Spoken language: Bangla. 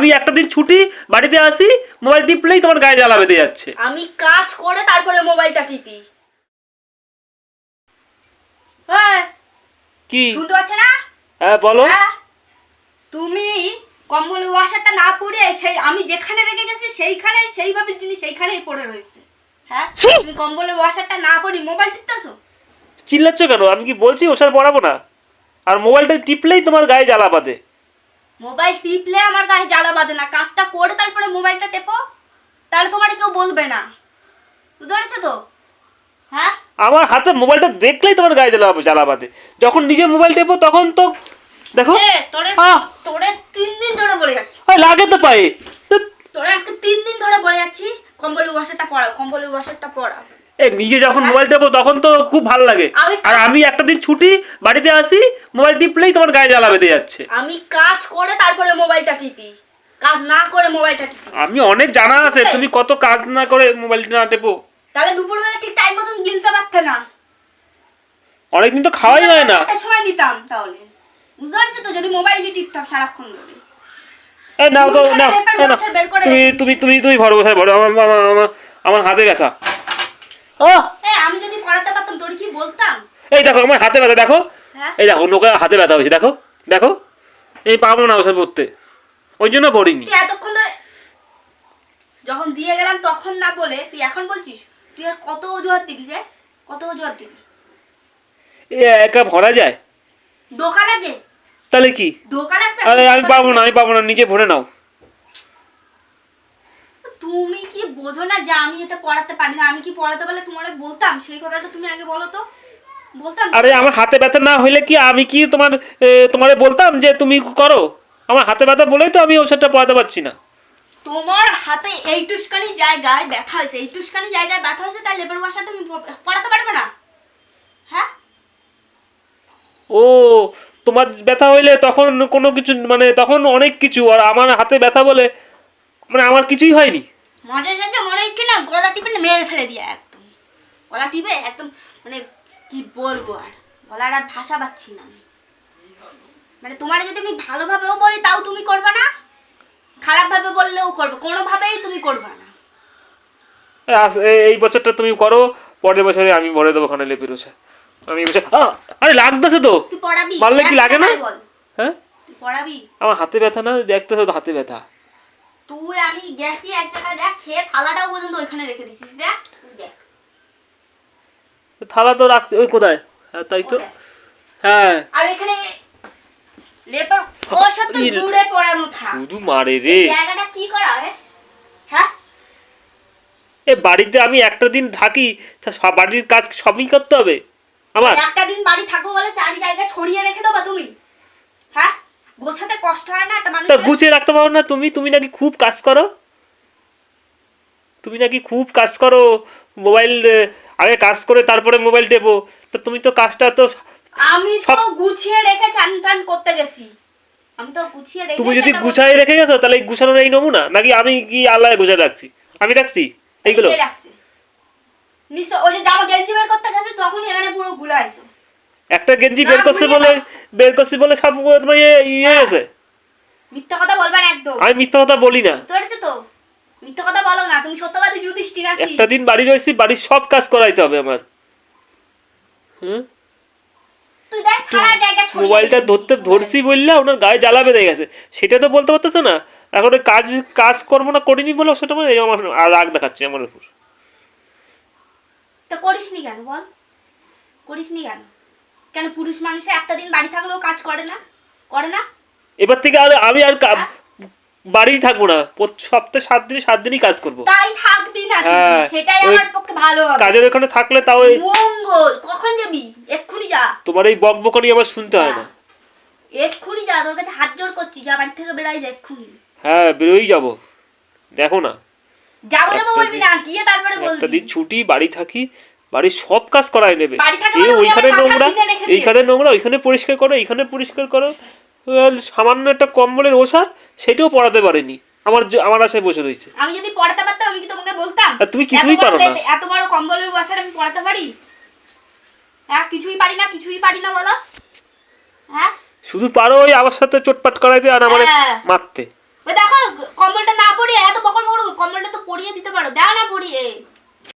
আমি একটা দিন ছুটি বাড়িতে আসি মোবাইল টিপলেই তোমার গায়ে জ্বালা বেঁধে যাচ্ছে। আমি কাজ করে তারপরে মোবাইলটা টিপি। হ্যাঁ কি? শুনতে পাচ্ছ না? হ্যাঁ বলো। হ্যাঁ? তুমি কম্বল ওয়াশারটা না পরে সেই আমি যেখানে রেখে গেছি সেইখানে সেইভাবে জিনিস সেইখানেই পড়ে রয়েছে। হ্যাঁ ছি! তুমি কম্বলের ওয়াশারটা না পরি মোবাইল টিপতেছো? চিল্লাচ্ছ কেন? আমি কি বলছি ওসার পড়াবো না? আর মোবাইলটা টিপলেই তোমার গায়ে জ্বালা বাঁধে। মোবাইল টিপলে আমার গায়ে জ্বালা বাঁধে না। কাজটা করে তারপরে মোবাইলটা টেপো। তাহলে তোমার কেউ বলবে না। বুঝতে পেরেছ তো? হ্যাঁ? আমার হাতে মোবাইলটা দেখলেই তোমার গায়ে জ্বালা জ্বালা বাঁধে। যখন নিজে মোবাইল টেপো তখন তো দেখো। তোরে! তোরে তিন দিন ধরে বলে যাচ্ছি। ওই লাগে তো পায়ে। তোরে আজকে তিন দিন ধরে বলে যাচ্ছি। কম্বলের ওয়াশারটা পড়াও কম্বলের ওয়াশারটা পড়াও। এ নিজে যখন মোবাইল টেপো তখন তো খুব ভালো লাগে আর আমি একটা দিন ছুটি বাড়িতে আসি মোবাইল টিপলেই তোমার গায়ে জ্বালা বেঁধে যাচ্ছে আমি কাজ করে তারপরে মোবাইলটা টিপি কাজ না করে মোবাইলটা টিপি আমি অনেক জানা আছে তুমি কত কাজ না করে মোবাইল না টেপো তাহলে দুপুরবেলা ঠিক টাইম মতন গিলতে পারতে না অনেকদিন তো খাওয়াই হয় না সময় নিতাম তাহলে বুঝতে পারছ তো যদি মোবাইলই টিপতাম সারাক্ষণ ধরে নাও তো তুমি নাও তুমি। তুমি তুমি তুমি ভরো আমার- আমার হাতে ব্যথা ও! আমি যদি পড়াতে পারতাম তোর কি বলতাম? এই দেখো আমার হাতে ব্যথা দেখো। হ্যাঁ? এই দেখো নোকা হাতে ব্যথা হয়েছে দেখো। দেখো এই পাবো না ওসব পড়তে। ওই জন্য পড়িনি। তুই এতক্ষণ ধরে যখন দিয়ে গেলাম তখন না বলে তুই এখন বলছিস? তুই আর কত অজুহাত দিবি রে? কত অজুহাত দিবি? এ একা ভরা যায়? দোকা লাগে তাহলে কি? দোকা লাগবে আরে আমি পাবো না আমি পাবো না নিজে ভরে নাও তুমি কি বোঝো না যে আমি এটা পড়াতে পারি না। আমি কি পড়াতে পারলে তোমার বলতাম? সেই কথাটা তুমি আগে বলো তো। বলতাম? আরে আমার হাতে ব্যথা না হইলে কি আমি কি তোমার তোমারে বলতাম যে তুমি করো? আমার হাতে ব্যথা বলেই তো আমি ওষুধটা পড়াতে পারছি না। তোমার হাতে এই টুসকানি জায়গায় ব্যথা হয়েছে। এই টুসকানি জায়গায় ব্যথা হয়েছে তাই লেবার ওয়াশার তুমি পড়াতে পারবে না? হ্যাঁ? ও তোমার ব্যথা হইলে তখন কোনো কিছু মানে তখন অনেক কিছু আর আমার হাতে ব্যথা বলে মানে আমার কিছুই হয়নি। মাঝে সাঝে মনে হচ্ছে না গলা টিপে মেরে ফেলে দিয়ে একদম। গলা টিপে একদম মানে কি বলব আর গলার আর ভাষা পাচ্ছি না মানে তোমার যদি আমি ভালোভাবেও বলি তাও তুমি করবে না খারাপভাবে বললেও করবে কোনোভাবেই তুমি করবে না। এই বছরটা তুমি করো পরের বছরে আমি ভরে দেবো ওখানে লেপে রোসে আমি এই আরে লাগতেছে তো। তুই পড়াবি মারলে কি লাগে না? বল। হ্যাঁ? তুই পড়াবি। আমার হাতে ব্যথা না দেখতেছে তো হাতে ব্যথা। তুই আমি গেছি এক জায়গায় দেখ খেয়ে থালাটাও পর্যন্ত ওইখানে রেখে দিছিস দেখ দেখ। থালা তো রাখছে ওই কোথায়? হ্যাঁ তাই তো। হ্যাঁ। আর এখানে লেপার ওর সাথে দূরে পড়ানো থাক। শুধু মারে রে। জায়গাটা কি করা রে হ্যাঁ? এ বাড়িতে আমি একটা দিন থাকি তা সব বাড়ির কাজ সবই করতে হবে। আমার একটা দিন বাড়ি থাকব বলে চারি জায়গায় ছড়িয়ে রেখে হ্যাঁ গোছাতে কষ্ট হয় না? একটা তা গুছিয়ে রাখতে পারো না তুমি? তুমি নাকি খুব কাজ করো? তুমি নাকি খুব কাজ করো মোবাইল আগে কাজ করে তারপরে মোবাইল দেবো। তো তুমি তো কাজটা তো আমি তো গুছিয়ে রেখে চান টান করতে গেছি। আমি তো গুছিয়ে রেখে তুমি যদি গুছাই রেখে গেছো তাহলে এই গুছানোর এই নমুনা? নাকি আমি কি আল্লাহ গুছাই রাখছি? আমি রাখছি? এইগুলো? নিশ্চয় ওই যে জামা গেঞ্জি বের করতে গেছে এখানে পুরো গুলাইছো একটা গেঞ্জি বের করছে বলে বের করছি বলে সব তোমার ইয়ে। আছে মিথ্যা কথা বলবে না একদম। আমি মিথ্যা কথা বলি না। পেরেছ তো? মিথ্যা কথা বলো না তুমি সত্যবাদী যুধিষ্ঠি নাকি? একটা দিন বাড়ি বাড়ির সব কাজ করাইতে হবে আমার। হুম? তুই দেখ সারা জায়গা ছড়িয়ে মোবাইলটা ধরতে ধরছি বললে ওনার গায়ে জ্বালা বেঁধে গেছে। সেটা তো বলতে পারতেছে না? এখন কাজ কাজ কর্ম না করিনি বলে সেটা মানে আমার রাগ দেখাচ্ছে আমার উপর। তো করিসনি কেন বল? করিসনি কেন? কেন পুরুষ মানুষে একটা দিন বাড়ি থাকলেও কাজ করে না? করে না? এবার থেকে আর আমি আর কা- বাড়ি থাকব না। প্রত- সপ্তাহে সাত দিনে সাত দিনই কাজ করব। তাই থাকবি না তুই। হ্যাঁ, সেটাই ওই আমার পক্ষে ভালো হবে। কাজের ওখানে থাকলে তাও এই মঙ্গল। কখন যাবি? এক্ষুনি যা। তোমার এই বক বকরি আমার শুনতে হয় না। এক্ষুনি যা। তোর কাছে হাত জোর করছি। যা বাড়ি থেকে বেড়াই যা এক্ষুনি। হ্যাঁ বেরোই যাব। দেখো না। যাব যাব একটা বলবি দিন- না গিয়ে তারপরে একটা বলবি। দিন ছুটি বাড়ি থাকি বাড়ির সব কাজ করাই নেবে। বাড়ি থাকে এ মানে ওইখানে আমার নোংরা কিনে রেখে দিয়েছে। এইখানে নোংরা ওইখানে পরিষ্কার করো এইখানে পরিষ্কার করো। সামান্য একটা কম্বলের ওষা সেটাও পড়াতে পারেনি। আমার আমার আশায় বসে রয়েছে। আমি যদি পড়াতে পারতাম আমি কি তোমাকে বলতাম? তুমি কিছুই পারো না। এত বড় কম্বলের বাসার আমি পড়াতে পারি? হ্যাঁ কিছুই পারি না কিছুই পারি না বলো। হ্যাঁ? শুধু পারো ওই আমার সাথে চোটপাট করাইতে আর আমার হ্যাঁ। মারতে। ওই দেখো কম্বলটা না পরিয়ে এত বকর বকর কম্বলটা তো পরিয়ে দিতে পারো। দাও না পরিয়ে